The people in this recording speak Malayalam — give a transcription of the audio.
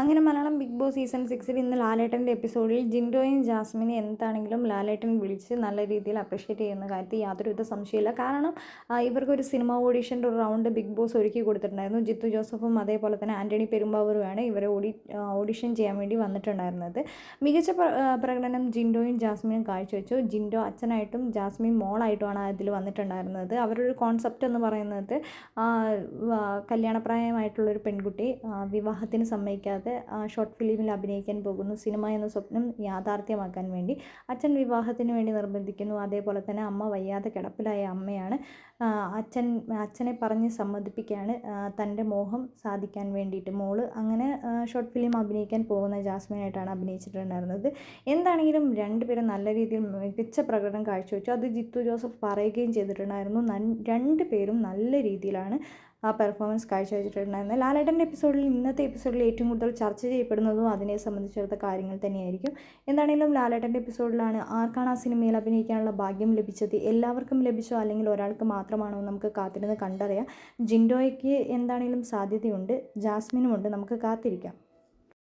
അങ്ങനെ മലയാളം ബിഗ് ബോസ് സീസൺ സിക്സിൽ ഇന്ന് ലാലേട്ടന്റെ എപ്പിസോഡിൽ ജിൻഡോയും ജാസ്മിനെ എന്താണെങ്കിലും ലാലേട്ടൻ വിളിച്ച് നല്ല രീതിയിൽ അപ്രിഷ്യേറ്റ് ചെയ്യുന്ന കാര്യത്തിൽ യാതൊരുവിധ സംശയമില്ല കാരണം ഇവർക്കൊരു സിനിമ ഓഡീഷന്റെ ഒരു റൗണ്ട് ബിഗ് ബോസ് ഒരുക്കി കൊടുത്തിട്ടുണ്ടായിരുന്നു. ജിത്തു ജോസഫും അതേപോലെ തന്നെ ആന്റണി പെരുമ്പാവൂരുമാണ് ഇവരെ ഓഡി ഓഡിഷൻ ചെയ്യാൻ വേണ്ടി വന്നിട്ടുണ്ടായിരുന്നത്. മികച്ച പ്രകടനം ജിൻഡോയും ജാസ്മിനും കാഴ്ചവെച്ചു. ജിൻഡോ അച്ഛനായിട്ടും ജാസ്മിൻ മോളായിട്ടുമാണ് അതിൽ വന്നിട്ടുണ്ടായിരുന്നത്. അവരൊരു കോൺസെപ്റ്റ് എന്ന് പറയുന്നത് കല്യാണപ്രായമായിട്ടുള്ളൊരു പെൺകുട്ടി വിവാഹത്തിന് സമ്മതിക്കാതെ ഷോർട്ട് ഫിലിമിൽ അഭിനയിക്കാൻ പോകുന്നു. സിനിമ എന്ന സ്വപ്നം യാഥാർത്ഥ്യമാക്കാൻ വേണ്ടി അച്ഛൻ വിവാഹത്തിന് വേണ്ടി നിർബന്ധിക്കുന്നു. അതേപോലെ തന്നെ അമ്മ വയ്യാതെ കിടപ്പിലായ അമ്മയാണ്. അച്ഛൻ അച്ഛനെ പറഞ്ഞ് സമ്മതിപ്പിക്കുകയാണ് തന്റെ മോഹം സാധിക്കാൻ വേണ്ടിയിട്ട്. മോൾ അങ്ങനെ ഷോർട്ട് ഫിലിം അഭിനയിക്കാൻ പോകുന്ന ജാസ്മിനായിട്ടാണ് അഭിനയിച്ചിട്ടുണ്ടായിരുന്നത്. എന്താണെങ്കിലും രണ്ടുപേരും നല്ല രീതിയിൽ മികച്ച പ്രകടനം കാഴ്ചവെച്ചു. അത് ജിത്തു ജോസഫ് പറയുകയും ചെയ്തിട്ടുണ്ടായിരുന്നു. രണ്ടുപേരും നല്ല രീതിയിലാണ് ആ പെർഫോമൻസ് കാഴ്ചവെച്ചിട്ടുണ്ടായിരുന്നത്. ലാലേട്ടന്റെ എപ്പിസോഡിൽ ഇന്നത്തെ എപ്പിസോഡിൽ ഏറ്റവും കൂടുതൽ ചർച്ച ചെയ്യപ്പെടുന്നതും അതിനെ സംബന്ധിച്ചിടത്ത കാര്യങ്ങൾ തന്നെയായിരിക്കും. എന്താണെങ്കിലും ലാലേട്ടന്റെ എപ്പിസോഡിലാണ് ആർക്കാണ് ആ സിനിമയിൽ അഭിനയിക്കാനുള്ള ഭാഗ്യം ലഭിച്ചത്? എല്ലാവർക്കും ലഭിച്ചോ? അല്ലെങ്കിൽ ഒരാൾക്ക് മാത്രമാണോ നമുക്ക് കാത്തിരുന്ന് കണ്ടറിയാം. ജിൻഡോയ്ക്ക് എന്താണെങ്കിലും സാധ്യതയുണ്ട്. ജാസ്മിനുമുണ്ട്. നമുക്ക് കാത്തിരിക്കാം.